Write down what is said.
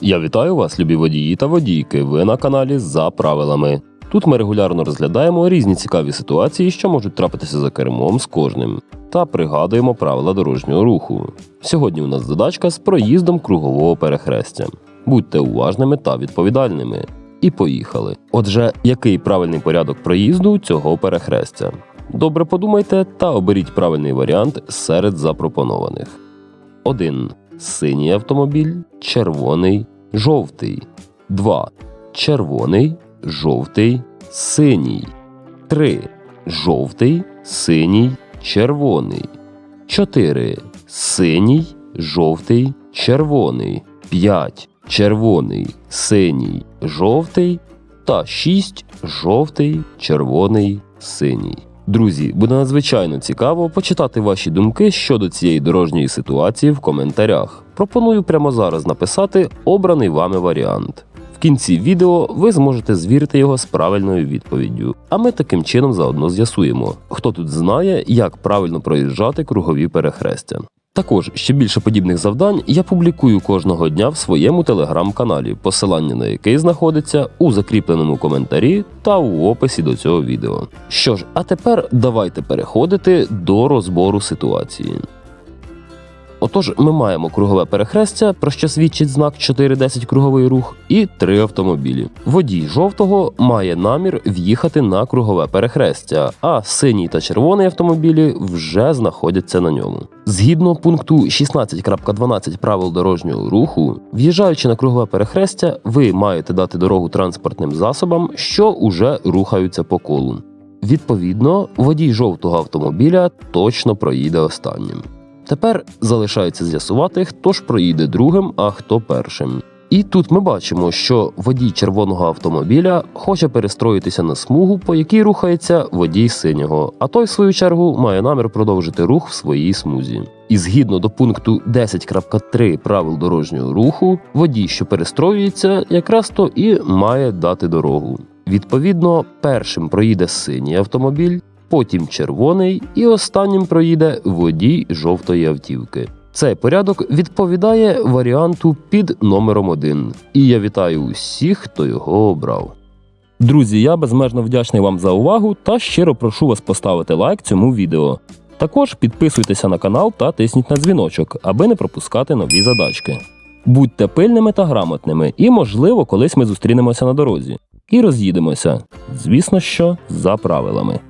Я вітаю вас, любі водії та водійки. Ви на каналі за правилами. Тут ми регулярно розглядаємо різні цікаві ситуації, що можуть трапитися за кермом з кожним, та пригадуємо правила дорожнього руху. Сьогодні у нас задачка з проїздом кругового перехрестя. Будьте уважними та відповідальними. І поїхали. Отже, який правильний порядок проїзду цього перехрестя? Добре подумайте та оберіть правильний варіант серед запропонованих. 1. Синій автомобіль, червоний, жовтий. 2. Червоний, жовтий, синій. 3. Жовтий, синій, червоний. 4. Синій, жовтий, червоний. 5. Червоний, синій, жовтий. Та 6. Жовтий, червоний, синій. Друзі, буде надзвичайно цікаво почитати ваші думки щодо цієї дорожньої ситуації в коментарях. Пропоную прямо зараз написати обраний вами варіант. В кінці відео ви зможете звірити його з правильною відповіддю. А ми таким чином заодно з'ясуємо, хто тут знає, як правильно проїжджати кругові перехрестя. Також ще більше подібних завдань я публікую кожного дня в своєму телеграм-каналі, посилання на який знаходиться у закріпленому коментарі та у описі до цього відео. Що ж, а тепер давайте переходити до розбору ситуації. Отож, ми маємо кругове перехрестя, про що свідчить знак 410 круговий рух, і три автомобілі. Водій жовтого має намір в'їхати на кругове перехрестя, а синій та червоний автомобілі вже знаходяться на ньому. Згідно пункту 16.12 правил дорожнього руху, в'їжджаючи на кругове перехрестя, ви маєте дати дорогу транспортним засобам, що уже рухаються по колу. Відповідно, водій жовтого автомобіля точно проїде останнім. Тепер залишається з'ясувати, хто ж проїде другим, а хто першим. І тут ми бачимо, що водій червоного автомобіля хоче перестроїтися на смугу, по якій рухається водій синього, а той, в свою чергу, має намір продовжити рух в своїй смузі. І згідно до пункту 10.3 правил дорожнього руху, водій, що перестроюється, якраз то і має дати дорогу. Відповідно, першим проїде синій автомобіль, потім червоний і останнім проїде водій жовтої автівки. Цей порядок відповідає варіанту під номером 1. І я вітаю усіх, хто його обрав. Друзі, я безмежно вдячний вам за увагу та щиро прошу вас поставити лайк цьому відео. Також підписуйтеся на канал та тисніть на дзвіночок, аби не пропускати нові задачки. Будьте пильними та грамотними, і, можливо, колись ми зустрінемося на дорозі і роз'їдемося. Звісно, що за правилами.